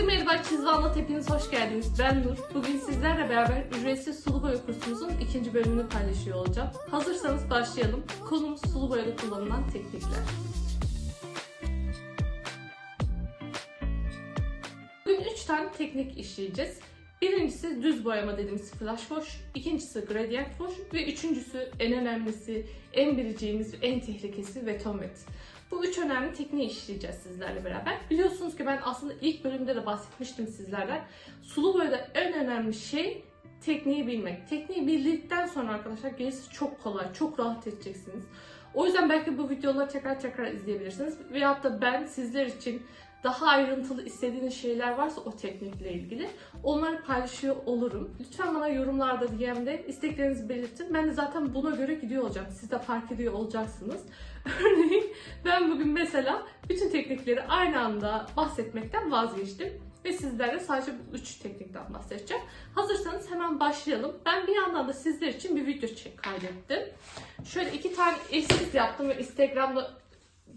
Herkese merhaba, Çizgi Anlat hepiniz hoş geldiniz. Ben Nur. Bugün sizlerle beraber ücretsiz sulu boya kursumuzun ikinci bölümünü paylaşıyor olacağım. Hazırsanız başlayalım. Konumuz sulu boyada kullanılan teknikler. Bugün 3 tane teknik işleyeceğiz. Birincisi düz boyama dediğimiz flash wash, ikincisi gradient wash ve üçüncüsü en önemlisi, en biriciğimiz, en tehlikesi beton wet. Bu üç önemli tekniği işleyeceğiz sizlerle beraber. Biliyorsunuz ki ben aslında ilk bölümde de bahsetmiştim sizlerden. Sulu boyada en önemli şey tekniği bilmek. Tekniği bildikten sonra arkadaşlar gerisi çok kolay, çok rahat edeceksiniz. O yüzden belki bu videoları tekrar tekrar izleyebilirsiniz. Veyahut da ben sizler için daha ayrıntılı istediğiniz şeyler varsa o teknikle ilgili onları paylaşıyor olurum. Lütfen bana yorumlarda DM'de isteklerinizi belirtin. Ben de zaten buna göre gidiyor olacağım. Siz de fark ediyor olacaksınız. Örneğin ben bugün mesela bütün teknikleri aynı anda bahsetmekten vazgeçtim. Ve sizlerle sadece bu üç teknikten bahsedeceğim. Hazırsanız hemen başlayalım. Ben bir yandan da sizler için bir video kaydettim. Şöyle iki tane eskiz yaptım ve Instagram'da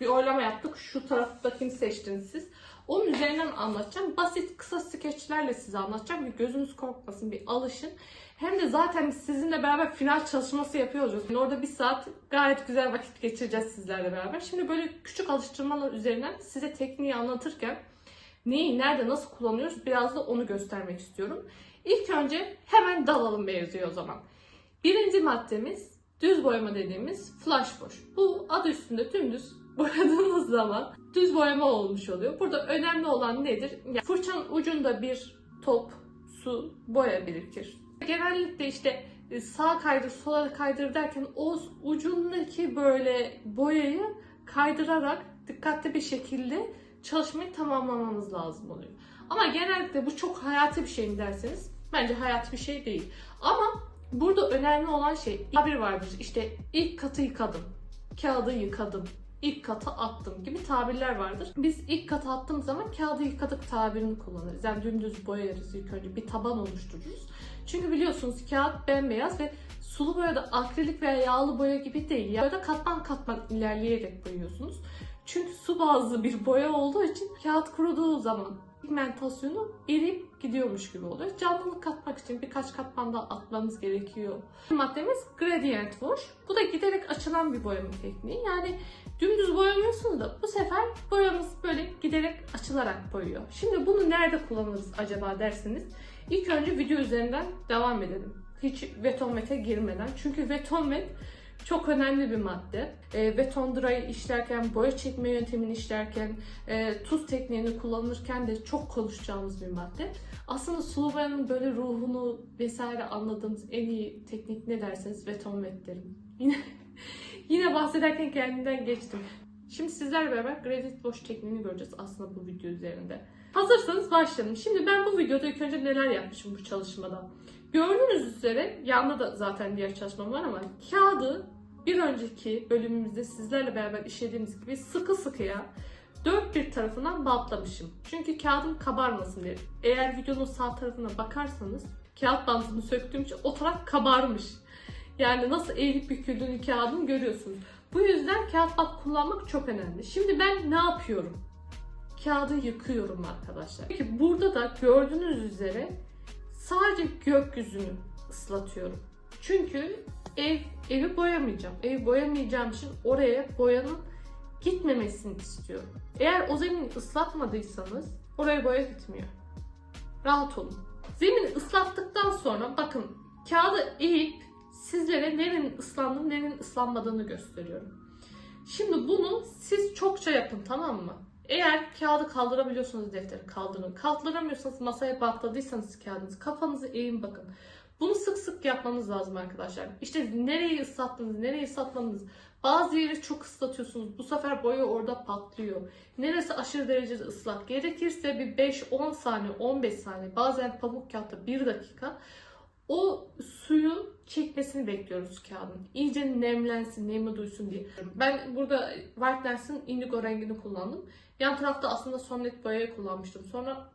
bir oylama yaptık. Şu taraftakini seçtiniz siz. Onun üzerinden anlatacağım. Basit kısa skeçlerle size anlatacağım. Bir gözünüz korkmasın, bir alışın. Hem de zaten sizinle beraber final çalışması yapıyor olacağız. Yani orada bir saat gayet güzel vakit geçireceğiz sizlerle beraber. Şimdi böyle küçük alıştırmalar üzerinden size tekniği anlatırken neyi, nerede, nasıl kullanıyoruz biraz da onu göstermek istiyorum. İlk önce hemen dalalım mevzuya o zaman. Birinci maddemiz düz boyama dediğimiz flash wash. Bu adı üstünde dümdüz boyadığınız zaman düz boyama olmuş oluyor. Burada önemli olan nedir? Yani fırçanın ucunda bir top su boya birikir. Genellikle işte e, sağ kaydır, sola kaydır derken o ucundaki böyle boyayı kaydırarak dikkatli bir şekilde çalışmayı tamamlamamız lazım oluyor. Ama genellikle bu çok hayati bir şey mi derseniz bence hayati bir şey değil. Ama burada önemli olan şey tabir vardır. İşte ilk katı yıkadım, kağıdı yıkadım, ilk kata attım gibi tabirler vardır. Biz ilk kata attığımız zaman kağıdı yıkadık tabirini kullanırız. Yani dümdüz boyarız ilk önce bir taban oluştururuz. Çünkü biliyorsunuz kağıt bembeyaz ve sulu boyada akrilik veya yağlı boya gibi değil. Yani boyada katman katman ilerleyerek boyuyorsunuz. Çünkü su bazlı bir boya olduğu için kağıt kuruduğu zaman pigmentasyonu eriyip gidiyormuş gibi oluyor. Canlılık katmak için birkaç katman daha atmanız gerekiyor. Maddemiz gradient wash. Bu da giderek açılan bir boyama tekniği. Yani dümdüz boyamıyorsunuz da bu sefer boyamız böyle giderek açılarak boyuyor. Şimdi bunu nerede kullanırız acaba derseniz ilk önce video üzerinden devam edelim. Hiç vetonmete girmeden. Çünkü vetonmet çok önemli bir madde. E, beton dry'ı işlerken, boya çekme yöntemini işlerken, e, tuz tekniğini kullanırken de çok konuşacağımız bir madde. Aslında sulu boyanın böyle ruhunu vesaire anladığımız en iyi teknik ne derseniz beton derim. Yine, yine bahsederken kendimden geçtim. Şimdi sizlerle beraber gradient wash tekniğini göreceğiz aslında bu video üzerinde. Hazırsanız başlayalım. Şimdi ben bu videoda ilk önce neler yapmışım bu çalışmada. Gördüğünüz üzere yanında da zaten diğer çalışmam var ama kağıdı bir önceki bölümümüzde sizlerle beraber işlediğimiz gibi sıkı sıkıya dört bir tarafından bantlamışım. Çünkü kağıdın kabarmasın diye. Eğer videonun sağ tarafına bakarsanız kağıt bantını söktüğüm için o taraf kabarmış. Yani nasıl eğilip büküldüğünü kağıdın görüyorsunuz. Bu yüzden kağıt bant kullanmak çok önemli. Şimdi ben ne yapıyorum? Kağıdı yıkıyorum arkadaşlar. Peki burada da gördüğünüz üzere sadece gökyüzünü ıslatıyorum. Çünkü ev evi boyamayacağım. Evi boyamayacağım için oraya boyanın gitmemesini istiyorum. Eğer o zemini ıslatmadıysanız oraya boya gitmiyor. Rahat olun. Zemini ıslattıktan sonra bakın kağıdı eğip sizlere nerenin ıslandığını nerenin ıslanmadığını gösteriyorum. Şimdi bunu siz çokça yapın tamam mı? Eğer kağıdı kaldırabiliyorsanız defteri kaldırın. Kaldıramıyorsanız masaya bantladıysanız kağıdınızı kafanızı eğin bakın. Bunu sık sık yapmanız lazım arkadaşlar. İşte nereyi ıslattınız, nereyi ıslatmadınız. Bazı yeri çok ıslatıyorsunuz. Bu sefer boya orada patlıyor. Neresi aşırı derecede ıslak. Gerekirse bir 5-10 saniye, 15 saniye, bazen pamuk kağıtta 1 dakika o suyun çekmesini bekliyoruz kağıdın. İyice nemlensin, nemi duysun diye. Ben burada White Lance'ın indigo rengini kullandım. Yan tarafta aslında somnet boyayı kullanmıştım. Sonra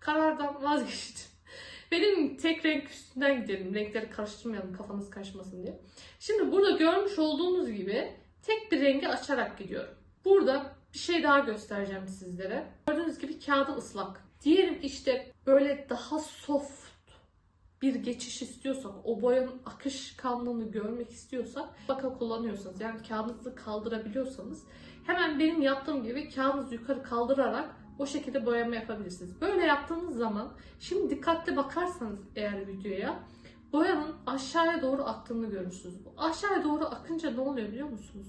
karardan vazgeçtim. Benim tek renk üstünden gidelim. Renkleri karıştırmayalım kafanız karışmasın diye. Şimdi burada görmüş olduğunuz gibi tek bir rengi açarak gidiyorum. Burada bir şey daha göstereceğim sizlere. Gördüğünüz gibi kağıdı ıslak. Diyelim işte böyle daha soft bir geçiş istiyorsak, o boyanın akışkanlığını görmek istiyorsak baka kullanıyorsanız yani kağıdınızı kaldırabiliyorsanız hemen benim yaptığım gibi kağıdınızı yukarı kaldırarak o şekilde boyama yapabilirsiniz. Böyle yaptığınız zaman şimdi dikkatli bakarsanız eğer videoya boyanın aşağıya doğru aktığını görürsünüz. Aşağıya doğru akınca ne oluyor biliyor musunuz?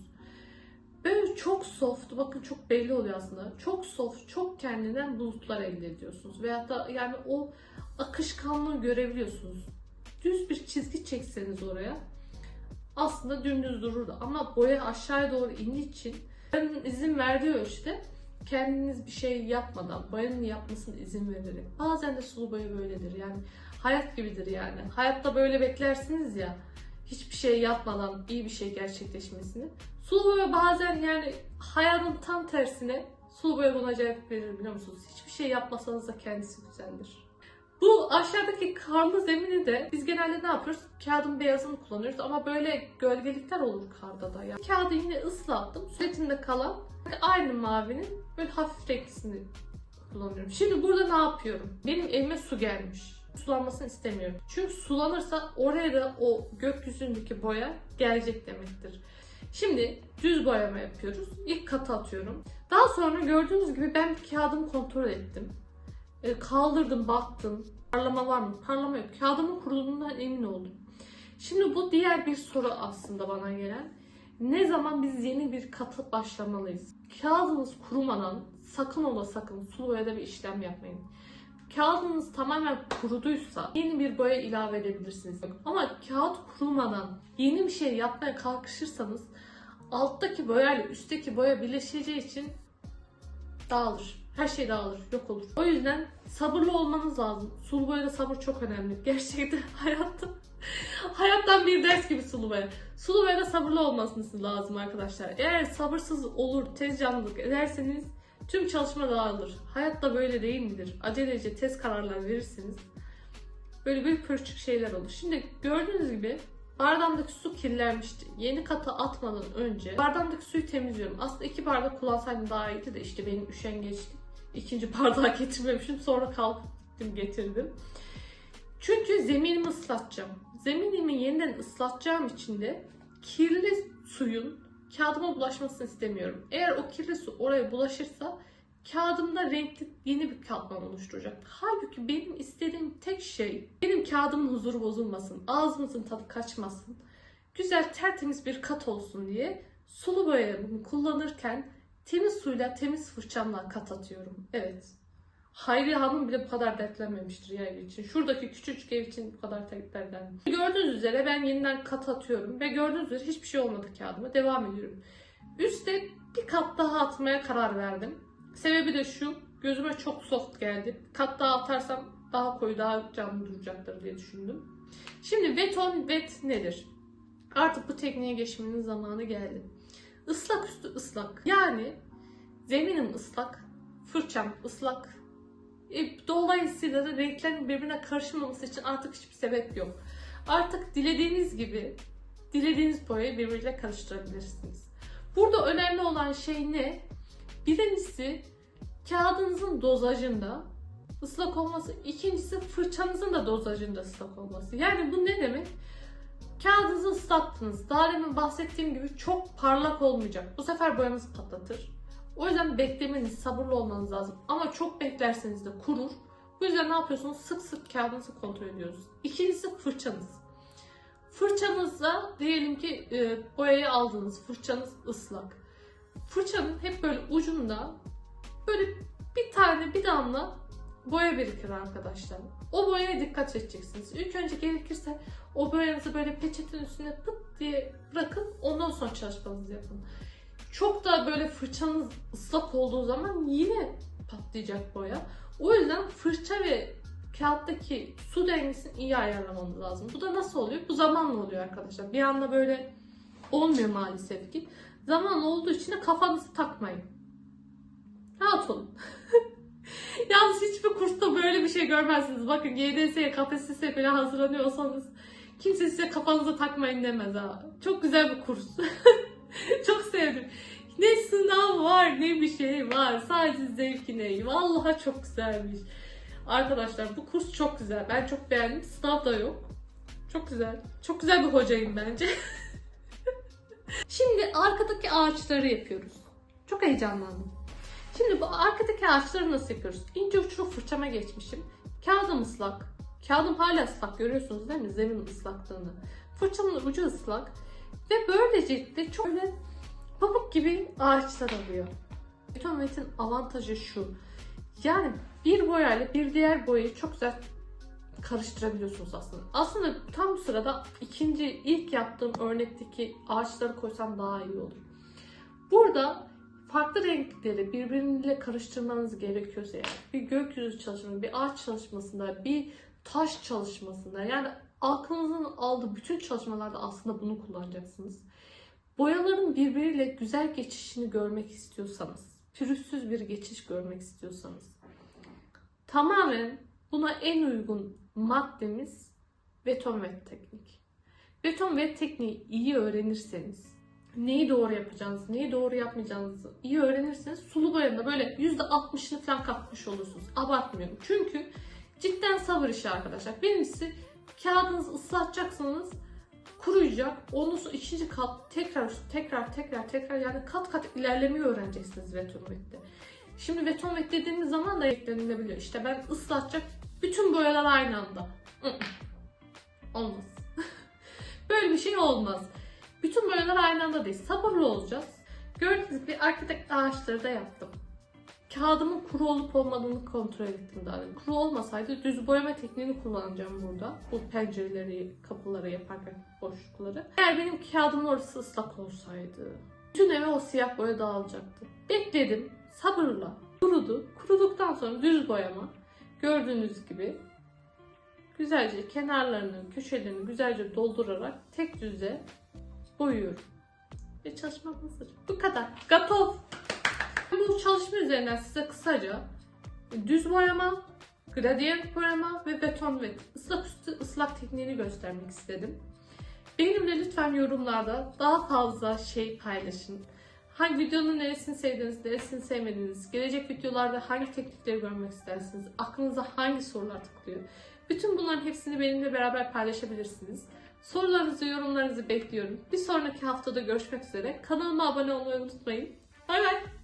Böyle çok soft, bakın çok belli oluyor aslında. Çok soft, çok kendinden bulutlar elde ediyorsunuz. Veyahut da yani o akışkanlığı görebiliyorsunuz. Düz bir çizgi çekseniz oraya aslında dümdüz dururdu. Ama boya aşağıya doğru indiği için boyanın izin verdiği ölçüde kendiniz bir şey yapmadan boyanın yapmasına izin vererek. Bazen de sulu boya böyledir yani hayat gibidir yani. Hayatta böyle beklersiniz ya hiçbir şey yapmadan iyi bir şey gerçekleşmesini. Sulu boya bazen yani hayatın tam tersine sulu boya buna cevap verir biliyor musunuz? Hiçbir şey yapmasanız da kendisi güzeldir. Bu aşağıdaki karlı zemini de biz genelde ne yapıyoruz? Kağıdın beyazını kullanıyoruz ama böyle gölgelikler olur karda da. Yani. Kağıdı yine ıslattım. Süretinde kalan aynı mavinin böyle hafif renklisini kullanıyorum. Şimdi burada ne yapıyorum? Benim evime su gelmiş. Sulanmasını istemiyorum. Çünkü sulanırsa oraya da o gökyüzündeki boya gelecek demektir. Şimdi düz boyama yapıyoruz. İlk katı atıyorum. Daha sonra gördüğünüz gibi ben kağıdımı kontrol ettim. E, kaldırdım, baktım. Parlama var mı? Parlama yok. Kağıdımın kuruduğundan emin oldum. Şimdi bu diğer bir soru aslında bana gelen. Ne zaman biz yeni bir kata başlamalıyız? Kağıdınız kurumadan sakın ola sakın sulu boyada bir işlem yapmayın. Kağıdınız tamamen kuruduysa yeni bir boya ilave edebilirsiniz. Ama kağıt kurumadan yeni bir şey yapmaya kalkışırsanız alttaki boya ile üstteki boya birleşeceği için dağılır. Her şey dağılır, yok olur. O yüzden sabırlı olmanız lazım. Sulu boyada sabır çok önemli. Gerçekten hayatta hayattan bir ders gibi sulu boya. Sulu boyada sabırlı olmasınız lazım arkadaşlar. Eğer sabırsız olur, tez canlılık ederseniz tüm çalışma dağılır. Hayat da böyle değil midir? Acelece tez kararlar verirsiniz. Böyle bir pürçük şeyler olur. Şimdi gördüğünüz gibi bardağımdaki su kirlenmişti. Yeni kata atmadan önce bardağımdaki suyu temizliyorum. Aslında iki bardak kullansaydım daha iyiydi de işte benim üşengeçlik. İkinci bardağı getirmemişim. Sonra kalktım getirdim. Çünkü zeminimi ıslatacağım. Zeminimi yeniden ıslatacağım için de kirli suyun kağıdıma bulaşmasını istemiyorum. Eğer o kirli su oraya bulaşırsa kağıdımda renkli yeni bir katman oluşturacak. Halbuki benim istediğim tek şey benim kağıdımın huzuru bozulmasın, ağzımızın tadı kaçmasın, güzel tertemiz bir kat olsun diye sulu boyamı kullanırken temiz suyla temiz fırçamla kat atıyorum. Evet. Hayri Hanım bile bu kadar dertlenmemiştir ya ev için. Şuradaki küçücük ev için bu kadar dertlenmemiş. Gördüğünüz üzere ben yeniden kat atıyorum ve gördüğünüz üzere hiçbir şey olmadı kağıdıma. Devam ediyorum. Üste bir kat daha atmaya karar verdim. Sebebi de şu. Gözüme çok soft geldi. Kat daha atarsam daha koyu, daha canlı duracaktır diye düşündüm. Şimdi wet on wet nedir? Artık bu tekniğe geçmenin zamanı geldi. Islak üstü ıslak. Yani zeminim ıslak, fırçam ıslak. E, dolayısıyla da renklerin birbirine karışmaması için artık hiçbir sebep yok. Artık dilediğiniz gibi dilediğiniz boyayı birbiriyle karıştırabilirsiniz. Burada önemli olan şey ne? Birincisi kağıdınızın dozajında ıslak olması. İkincisi fırçanızın da dozajında ıslak olması. Yani bu ne demek? Kağıdınızı ıslattınız. Daha demin bahsettiğim gibi çok parlak olmayacak. Bu sefer boyanızı patlatır. O yüzden beklemeniz, sabırlı olmanız lazım. Ama çok beklerseniz de kurur. Bu yüzden ne yapıyorsunuz? Sık sık kağıdınızı kontrol ediyoruz. İkincisi fırçanız. Fırçanızla diyelim ki e, boyayı aldınız. Fırçanız ıslak. Fırçanın hep böyle ucunda böyle bir tane bir damla boya birikir arkadaşlar. O boyaya dikkat edeceksiniz. İlk önce gerekirse o boyanızı böyle peçetenin üstüne pıt diye bırakın. Ondan sonra çalışmanızı yapın. Çok da böyle fırçanız ıslak olduğu zaman yine patlayacak boya. O yüzden fırça ve kağıttaki su dengesini iyi ayarlamamız lazım. Bu da nasıl oluyor? Bu zamanla oluyor arkadaşlar. Bir anda böyle olmuyor maalesef ki. Zaman olduğu için de kafanızı takmayın. Rahat olun. Yalnız hiçbir kursta böyle bir şey görmezsiniz. Bakın YDS'ye, KPSS'ye falan hazırlanıyorsanız kimse size kafanıza takmayın demez ha. Çok güzel bir kurs. Çok sevdim. Ne sınav var ne bir şey var. Sadece zevkine. Vallahi çok güzelmiş. Arkadaşlar bu kurs çok güzel. Ben çok beğendim. Sınav da yok. Çok güzel. Çok güzel bir hocayım bence. Şimdi arkadaki ağaçları yapıyoruz. Çok heyecanlandım. Şimdi bu arkadaki ağaçları nasıl yapıyoruz? İnce uçlu fırçama geçmişim. Kağıdım ıslak. Kağıdım hala ıslak görüyorsunuz değil mi? Zemin ıslaklığını. Fırçamın ucu ıslak. Ve böylelikle çok böyle pamuk gibi ağaçlar alıyor. Betonmetin avantajı şu. Yani bir boyayla bir diğer boyayı çok güzel karıştırabiliyorsunuz aslında. Aslında tam bu sırada ikinci ilk yaptığım örnekteki ağaçları koysam daha iyi olur. Burada farklı renkleri birbiriyle karıştırmanız gerekiyorsa yani bir gökyüzü çalışmasında, bir ağaç çalışmasında, bir taş çalışmasında yani aklınızın aldığı bütün çalışmalarda aslında bunu kullanacaksınız. Boyaların birbiriyle güzel geçişini görmek istiyorsanız, pürüzsüz bir geçiş görmek istiyorsanız tamamen buna en uygun maddemiz beton ve teknik. Beton ve tekniği iyi öğrenirseniz, neyi doğru yapacağınızı, neyi doğru yapmayacağınızı iyi öğrenirseniz sulu boyanda böyle %60'ını falan katmış olursunuz. Abartmıyorum. Çünkü cidden sabır işi arkadaşlar. Birincisi kağıdınızı ıslatacaksınız kuruyacak. Sonra ikinci kat tekrar tekrar tekrar tekrar yani kat kat ilerlemeyi öğreneceksiniz Vetonvet'te. Şimdi Vetonvet dediğimiz zaman da eklenilebiliyor. İşte ben ıslatacak bütün boyalar aynı anda. Olmaz. Böyle bir şey olmaz. Bütün boyalar aynı anda değil. Sabırlı olacağız. Gördüğünüz gibi arkadaki ağaçları da yaptım. Kağıdımın kuru olup olmadığını kontrol ettim daha. önce. Kuru olmasaydı düz boyama tekniğini kullanacağım burada. Bu pencereleri, kapıları yaparken boşlukları. Eğer benim kağıdımın orası ıslak olsaydı bütün eve o siyah boya dağılacaktı. Bekledim sabırla. Kurudu. Kuruduktan sonra düz boyama. Gördüğünüz gibi güzelce kenarlarını, köşelerini güzelce doldurarak tek düze boyuyorum. Ve çalışmam hazır. Bu kadar. Gatov. Bu çalışma üzerinden size kısaca düz boyama, gradient boyama ve beton ve ıslak üstü ıslak tekniğini göstermek istedim. Benimle lütfen yorumlarda daha fazla şey paylaşın. Hangi videonun neresini sevdiğiniz, neresini sevmediğiniz, gelecek videolarda hangi teknikleri görmek istersiniz, aklınıza hangi sorular tıklıyor. Bütün bunların hepsini benimle beraber paylaşabilirsiniz. Sorularınızı, yorumlarınızı bekliyorum. Bir sonraki haftada görüşmek üzere. Kanalıma abone olmayı unutmayın. Bay bay.